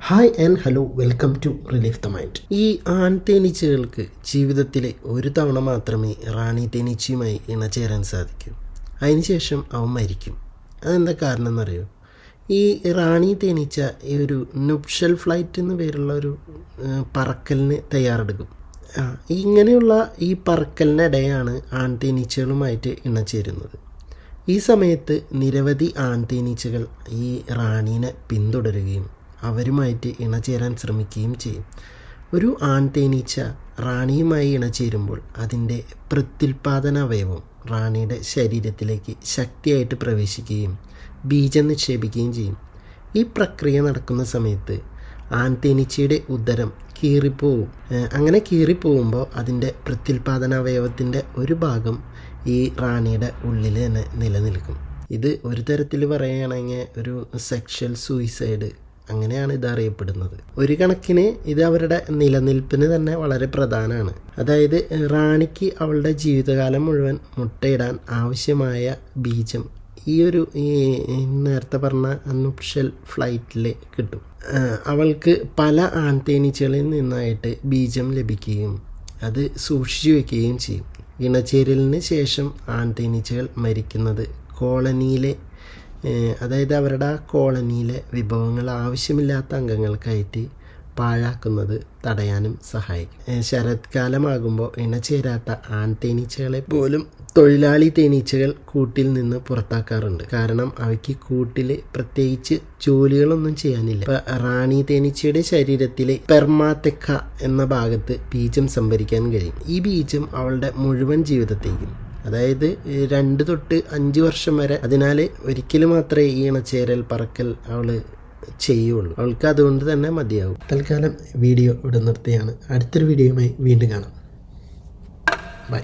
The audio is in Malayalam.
Hi and hello welcome to relief the mind ഈ ആൺ തേനീച്ചകൾക്ക് ജീവിതത്തിൽ ഒരു തവണ മാത്രമേ റാണി തേനീച്ചയുമായി ഇണചേരാൻ സാധിക്കൂ. അതിനുശേഷം അവൻ മരിക്കും. അതെന്താ കാരണം എന്നറിയോ ഈ റാണി തേനീച്ച ഈ ഒരു നുപ്ഷൽ ഫ്ലൈറ്റ് എന്ന പേരുള്ള ഒരു പറക്കലിന് തയ്യാറെടുക്കും. ഇങ്ങനെയുള്ള ഈ പറക്കലിനിടെയാണ് ആൺ തേനീച്ചകളുമായിട്ട് ഇണചേരുന്നത്. ഈ സമയത്ത് നിരവധി ആൺ തേനീച്ചകൾ ഈ റാണീനെ പിന്തുടരുകയും അവരുമായിട്ട് ഇണചേരാൻ ശ്രമിക്കുകയും ചെയ്യും. ഒരു ആൺ തേനീച്ച റാണിയുമായി ഇണചേരുമ്പോൾ അതിന്റെ പ്രത്യുൽപാദന അവയവം റാണിയുടെ ശരീരത്തിലേക്ക് ശക്തിയായിട്ട് പ്രവേശിക്കുകയും ബീജം നിക്ഷേപിക്കുകയും ചെയ്യും. ഈ പ്രക്രിയ നടക്കുന്ന സമയത്ത് ആൺ തേനീച്ചയുടെ ഉദരം കീറിപ്പോവും. അങ്ങനെ കീറിപ്പോവുമ്പോൾ അതിന്റെ പ്രത്യുൽപാദന അവയവത്തിന്റെ ഒരു ഭാഗം ഈ റാണിയുടെ ഉള്ളിൽ തന്നെ നിലനിൽക്കും. ഇത് ഒരു തരത്തിൽ പറയുകയാണെങ്കിൽ ഒരു സെക്ഷൽ സൂയിസൈഡ് അങ്ങനെയാണ് ഇത് അറിയപ്പെടുന്നത്. ഒരു കണക്കിന് ഇത് അവരുടെ നിലനിൽപ്പിന് തന്നെ വളരെ പ്രധാനമാണ്. അതായത് റാണിക്ക് അവളുടെ ജീവിതകാലം മുഴുവൻ മുട്ടയിടാൻ ആവശ്യമായ ബീജം ഈ ഒരു ഈ നേരത്തെ പറഞ്ഞ നുപ്ഷൽ ഫ്ലൈറ്റിൽ കിട്ടും. അവൾക്ക് പല ആൺതേനീച്ചകളിൽ നിന്നായിട്ട് ബീജം ലഭിക്കുകയും അത് സൂക്ഷിച്ചു വെക്കുകയും ചെയ്യും. ഇണചേരലിന് ശേഷം ആൺതേനീച്ചകൾ മരിക്കുന്നത് കോളനിയിലെ അതായത് അവരുടെ ആ കോളനിയിലെ വിഭവങ്ങൾ ആവശ്യമില്ലാത്ത അംഗങ്ങൾക്കായിട്ട് പാഴാക്കുന്നത് തടയാനും സഹായിക്കും. ശരത്കാലമാകുമ്പോൾ ഇണചേരാത്ത ആൺതേനീച്ചകളെ പോലും തൊഴിലാളി തേനീച്ചകൾ കൂട്ടിൽ നിന്ന് പുറത്താക്കാറുണ്ട്. കാരണം അവയ്ക്ക് കൂട്ടിൽ പ്രത്യേകിച്ച് ജോലികളൊന്നും ചെയ്യാനില്ല. ഇപ്പം റാണി തേനീച്ചയുടെ ശരീരത്തിലെ പെർമാതെക്ക എന്ന ഭാഗത്ത് ബീജം സംഭരിക്കാൻ കഴിയും. ഈ ബീജം അവളുടെ മുഴുവൻ ജീവിതത്തേക്കും അതായത് രണ്ട് തൊട്ട് അഞ്ച് വർഷം വരെ അതിനാൽ ഒരിക്കലും മാത്രമേ ഈ ഇണച്ചേരൽ പറക്കൽ അവൾ ചെയ്യുള്ളൂ. അവൾക്ക് അതുകൊണ്ട് തന്നെ മതിയാവും. തൽക്കാലം വീഡിയോ ഇവിടെ നിർത്തിയാണ്. അടുത്തൊരു വീഡിയോയുമായി വീണ്ടും കാണാം. ബൈ.